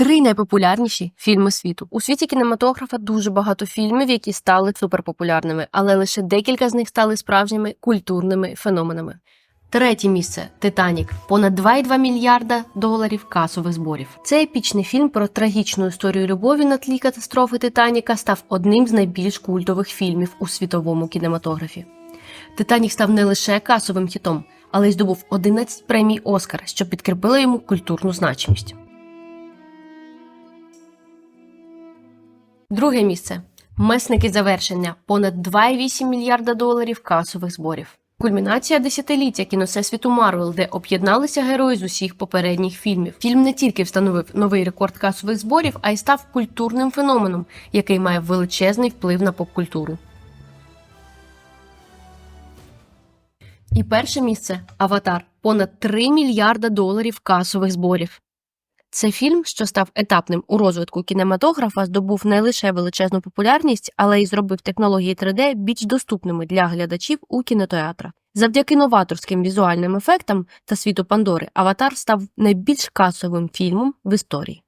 Три найпопулярніші фільми світу. У світі кінематографа дуже багато фільмів, які стали суперпопулярними, але лише декілька з них стали справжніми культурними феноменами. Третє місце Титанік. Понад 2,2 мільярда доларів касових зборів. Цей епічний фільм про трагічну історію любові на тлі катастрофи Титаніка став одним з найбільш культових фільмів у світовому кінематографі. Титанік став не лише касовим хітом, але й здобув 11 премій Оскар, що підкріпило йому культурну значимість. Друге місце. Месники завершення. Понад 2,8 мільярда доларів касових зборів. Кульмінація десятиліття кіносесвіту Марвел, де об'єдналися герої з усіх попередніх фільмів. Фільм не тільки встановив новий рекорд касових зборів, а й став культурним феноменом, який має величезний вплив на поп-культуру. І перше місце Аватар понад 3 мільярда доларів касових зборів. Це фільм, що став етапним у розвитку кінематографа, здобув не лише величезну популярність, але й зробив технології 3D більш доступними для глядачів у кінотеатрах. Завдяки новаторським візуальним ефектам та світу Пандори Аватар став найбільш касовим фільмом в історії.